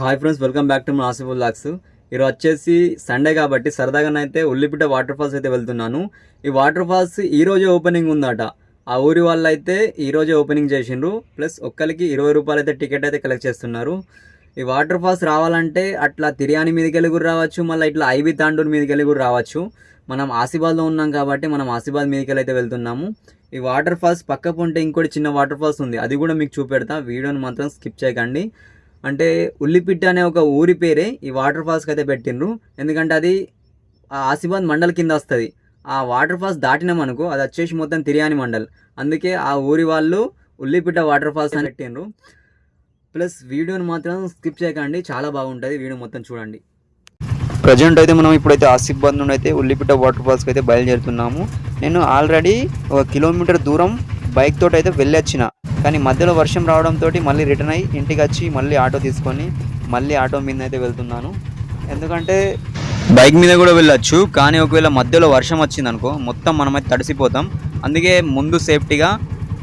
Hi friends welcome back to ఆసిఫుల్ లాక్స్ ఈరోజు వచ్చేసి సండే కాబట్టి సరదాగానైతే ఉల్లిపిట వాటర్ ఫాల్స్ అయితే వెళ్తున్నాను. ఈ వాటర్ ఫాల్స్ ఈ రోజే ఓపెనింగ్ ఉందట. ఆ ఊరి వాళ్ళు అయితే ఈ ఓపెనింగ్ చేసిండ్రు. ప్లస్ ఒక్కరికి ఇరవై రూపాయలు అయితే టికెట్ అయితే కలెక్ట్ చేస్తున్నారు. ఈ వాటర్ ఫాల్స్ రావాలంటే అట్లా తిరియాని మీదకి వెళ్ళి కూడా రావచ్చు మళ్ళీ ఇట్లా ఐబీ తాండూరు మీదకి వెళ్ళి కూడా రావచ్చు. మనం ఆసిబాద్లో ఉన్నాం కాబట్టి మనం ఆసిబాద్ మీదకి అయితే వెళ్తున్నాము. ఈ వాటర్ ఫాల్స్ పక్క పొంటే ఇంకోటి చిన్న వాటర్ ఫాల్స్ ఉంది. అది కూడా మీకు చూపెడతా. వీడియోని మాత్రం స్కిప్ చేయకండి. అంటే ఉల్లిపిట్ట అనే ఒక ఊరి పేరే ఈ వాటర్ ఫాల్స్కి అయితే పెట్టిండ్రు. ఎందుకంటే అది ఆ ఆసిబాద్ మండల్ కింద వస్తుంది. ఆ వాటర్ ఫాల్స్ దాటినామనుకో అది వచ్చేసి మొత్తం తిరియాని మండల్. అందుకే ఆ ఊరి వాళ్ళు ఉల్లిపిట్ట వాటర్ ఫాల్స్ అని పెట్టిండ్రు. ప్లస్ వీడియోని మాత్రం స్కిప్ చేయకండి చాలా బాగుంటుంది వీడియో మొత్తం చూడండి. ప్రజెంట్ అయితే మనం ఇప్పుడైతే ఆసిఫాబాద్ నుండి అయితే ఉల్లిపిట్ట వాటర్ ఫాల్స్కి అయితే బయలుదేరుతున్నాము. నేను ఆల్రెడీ ఒక కిలోమీటర్ దూరం బైక్ తోటి అయితే వెళ్ళొచ్చిన. కానీ మధ్యలో వర్షం రావడంతో మళ్ళీ రిటర్న్ అయ్యి ఇంటికి వచ్చి మళ్ళీ ఆటో తీసుకొని మళ్ళీ ఆటో మీద అయితే వెళ్తున్నాను. ఎందుకంటే బైక్ మీద కూడా వెళ్ళొచ్చు. కానీ ఒకవేళ మధ్యలో వర్షం వచ్చింది అనుకో మొత్తం మనమైతే తడిసిపోతాం. అందుకే ముందు సేఫ్టీగా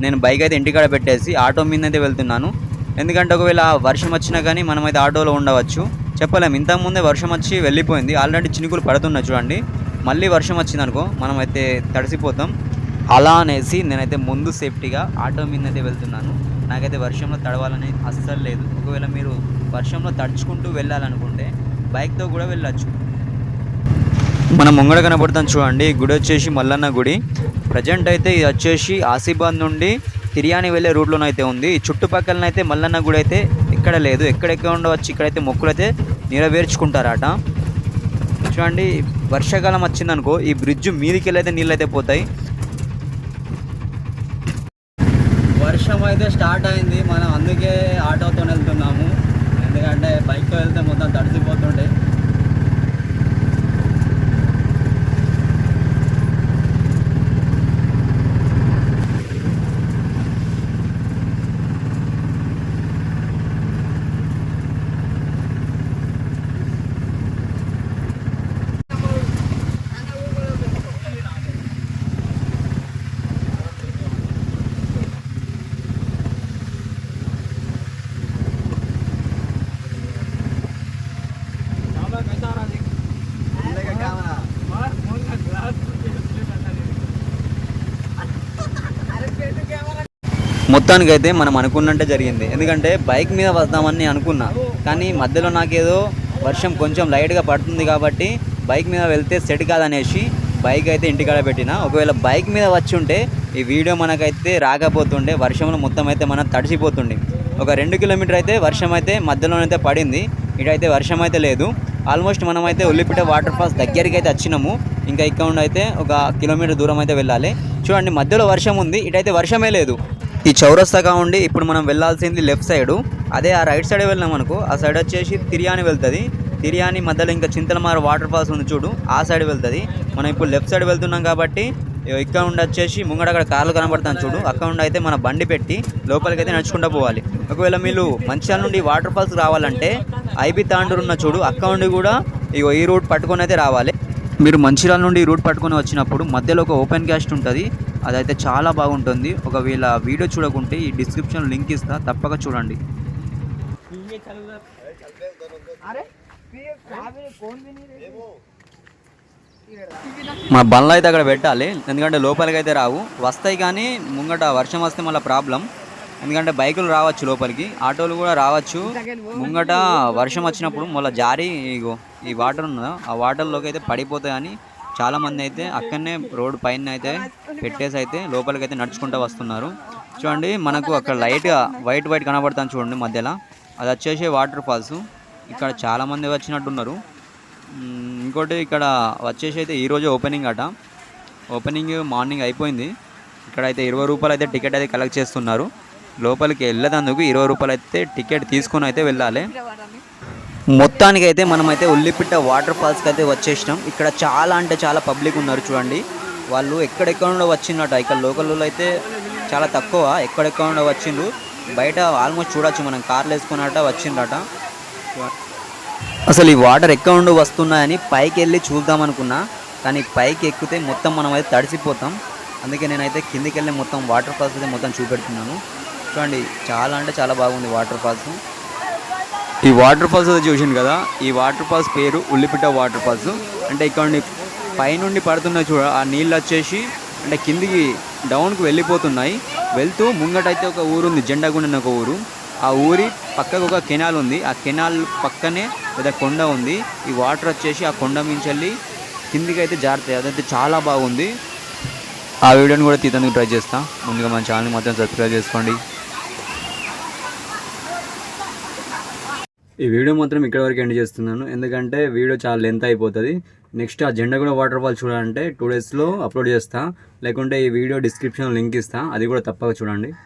నేను బైక్ అయితే ఇంటికాడ పెట్టేసి ఆటో మీద అయితే వెళ్తున్నాను. ఎందుకంటే ఒకవేళ వర్షం వచ్చినా కానీ మనమైతే ఆటోలో ఉండవచ్చు. చెప్పలేం. ఇంతకుముందే వర్షం వచ్చి వెళ్ళిపోయింది. ఆల్రెడీ చినుకులు పడుతున్నాయి చూడండి. మళ్ళీ వర్షం వచ్చింది అనుకో మనమైతే తడిసిపోతాం. అలా అనేసి నేనైతే ముందు సేఫ్టీగా ఆటో మీద అయితే వెళ్తున్నాను. నాకైతే వర్షంలో తడవాలని అస్సలు లేదు. ఒకవేళ మీరు వర్షంలో తడుచుకుంటూ వెళ్ళాలనుకుంటే బైక్తో కూడా వెళ్ళచ్చు. మనం ముంగడ కనబడతాం చూడండి. గుడి వచ్చేసి మల్లన్న గుడి. ప్రజెంట్ అయితే ఇది వచ్చేసి ఆసిబాద్ నుండి తిరియాని వెళ్ళే రూట్లోనైతే ఉంది. చుట్టుపక్కలనైతే మల్లన్న గుడి అయితే ఎక్కడ లేదు. ఎక్కడెక్కడ ఉండవచ్చు ఇక్కడైతే మొక్కులు అయితే నెరవేర్చుకుంటారట. చూడండి వర్షాకాలం వచ్చిందనుకో ఈ బ్రిడ్జ్ మీదికి వెళ్ళైతే నీళ్ళు అయితే పోతాయి. వర్షం అయితే స్టార్ట్ అయింది. మనం అందుకే ఆటోతో వెళ్తున్నాము. ఎందుకంటే బైక్తో వెళ్తే మొత్తం తడిసిపోతుండే. మొత్తానికైతే మనం అనుకున్నట్టే జరిగింది. ఎందుకంటే బైక్ మీద వద్దామని అనుకున్నా. కానీ మధ్యలో నాకేదో వర్షం కొంచెం లైట్గా పడుతుంది కాబట్టి బైక్ మీద వెళ్తే సెట్ కాదనేసి బైక్ అయితే ఇంటికాడ పెట్టిన. ఒకవేళ బైక్ మీద వచ్చి ఉంటే ఈ వీడియో మనకైతే రాకపోతుండే. వర్షంలో మొత్తం అయితే మనం తడిసిపోతుండే. ఒక రెండు కిలోమీటర్ అయితే వర్షం అయితే మధ్యలోనైతే పడింది. ఇటైతే వర్షం అయితే లేదు. ఆల్మోస్ట్ మనమైతే ఉల్లిపిట వాటర్ ఫాల్స్ దగ్గరికి అయితే వచ్చినాము. ఇంకా ఇక్కడ అయితే ఒక కిలోమీటర్ దూరం అయితే వెళ్ళాలి. చూడండి మధ్యలో వర్షం ఉంది. ఇటైతే వర్షమే లేదు. ఈ చౌరస్తాగా ఉండి ఇప్పుడు మనం వెళ్ళాల్సింది లెఫ్ట్ సైడ్ అదే ఆ రైట్ సైడ్ వెళ్ళినాం అనుకో ఆ సైడ్ వచ్చేసి తిరియాని వెళ్తుంది. తిరియాని మధ్యలో ఇంకా చింతలమార వాటర్ ఫాల్స్ ఉంది చూడు ఆ సైడ్ వెళ్తుంది. మనం ఇప్పుడు లెఫ్ట్ సైడ్ వెళ్తున్నాం కాబట్టి ఇక్కడ ఉండి వచ్చేసి ముంగడ అక్కడ కార్లు కనబడతాను చూడు అక్కడ ఉండి అయితే మన బండి పెట్టి లోపలికి అయితే నడుచుకుంటూ పోవాలి. ఒకవేళ మీరు మంచిర్యాల నుండి వాటర్ ఫాల్స్ రావాలంటే ఐబీ తాండూరు ఉన్న చూడు అక్కడ ఉండి కూడా ఇగో ఈ రూట్ పట్టుకొని అయితే రావాలి. మీరు మంచిర్యాల నుండి రూట్ పట్టుకొని వచ్చినప్పుడు మధ్యలో ఒక ఓపెన్ క్యాస్ట్ ఉంటుంది. అదైతే చాలా బాగుంటుంది. ఒకవేళ వీడియో చూడకుంటే ఈ డిస్క్రిప్షన్ లింక్ ఇస్తా. తప్పక చూడండి. మన బండ్లు అయితే అక్కడ పెట్టాలి. ఎందుకంటే లోపలికి అయితే రావు. వస్తాయి కానీ ముంగట వర్షం వస్తే మళ్ళీ ప్రాబ్లం. ఎందుకంటే బైకులు రావచ్చు లోపలికి ఆటోలు కూడా రావచ్చు. ముంగట వర్షం వచ్చినప్పుడు మళ్ళీ జారి ఇగో ఈ వాటర్ ఉన్నదా? ఆ వాటర్లోకి అయితే పడిపోతాయని చాలా మంది అయితే అక్కడనే రోడ్డు పైన అయితే పెట్టేసి అయితే లోపలికి అయితే నడుచుకుంటూ వస్తున్నారు. చూడండి మనకు అక్కడ లైట్గా వైట్ వైట్ కనబడుతుంది చూడండి మధ్యలో. అది వచ్చేసి వాటర్ ఫాల్స్. ఇక్కడ చాలామంది వచ్చినట్టున్నారు. ఇంకోటి ఇక్కడ వచ్చేసి అయితే ఈరోజు ఓపెనింగ్ అట. ఓపెనింగ్ మార్నింగ్ అయిపోయింది. ఇక్కడ అయితే ఇరవై రూపాయలు అయితే టికెట్ అయితే కలెక్ట్ చేస్తున్నారు. లోపలికి వెళ్ళేదందుకు ఇరవై రూపాయలు అయితే టికెట్ తీసుకొని అయితే వెళ్ళాలి. మొత్తానికి అయితే మనమైతే ఉల్లిపిట్ట వాటర్ ఫాల్స్కి అయితే వచ్చేసినాం. ఇక్కడ చాలా అంటే చాలా పబ్లిక్ ఉన్నారు చూడండి. వాళ్ళు ఎక్కడెక్కడో నుండో వచ్చిందట. ఇక్కడ లోకల్లో అయితే చాలా తక్కువ. ఎక్కడెక్కడో వచ్చిండ్రు. బయట ఆల్మోస్ట్ చూడొచ్చు మనం. కార్లు వేసుకున్నట్ట వచ్చిండ్రట అసలు ఈ వాటర్ ఎక్కడ నుండి వస్తున్నాయని పైకి వెళ్ళి చూద్దాం అనుకున్నా. కానీ పైకి ఎక్కితే మొత్తం మనం అయితే తడిసిపోతాం. అందుకే నేనైతే కిందికి వెళ్ళి మొత్తం వాటర్ ఫాల్స్ అయితే మొత్తం చూపెడుతున్నాను. చూడండి చాలా అంటే చాలా బాగుంది వాటర్ ఫాల్స్. ఈ వాటర్ ఫాల్స్ అది చూసింది కదా? ఈ వాటర్ ఫాల్స్ పేరు ఉల్లిపిట్ట వాటర్ ఫాల్స్. అంటే ఇక్కడ పైనుండి పడుతున్న చూడ ఆ నీళ్ళు వచ్చేసి అంటే కిందికి డౌన్కి వెళ్ళిపోతున్నాయి. వెళ్తూ ముంగటైతే ఒక ఊరు ఉంది జెండాగుండ ఒక ఊరు. ఆ ఊరి పక్కకు ఒక కెనాల్ ఉంది. ఆ కెనాల్ పక్కనే పెద్ద కొండ ఉంది. ఈ వాటర్ వచ్చేసి ఆ కొండ మించెళ్ళి కిందికి అయితే జారుతాయి అదైతే చాలా బాగుంది. ఆ వీడియోని కూడా తీసేందుకు ట్రై చేస్తా. ముందుగా మన ఛానల్ మొత్తం సబ్స్క్రైబ్ చేసుకోండి. ఈ వీడియో మాత్రం ఇక్కడ వరకు ఎండ్ చేస్తున్నాను. ఎందుకంటే వీడియో చాలా లెంత్ అయిపోతుంది. నెక్స్ట్ ఆ జెండా కూడా వాటర్ ఫాల్ చూడాలంటే టూ డేస్లో అప్లోడ్ చేస్తా. లేకుంటే ఈ వీడియో డిస్క్రిప్షన్లో లింక్ ఇస్తా. అది కూడా తప్పక చూడండి.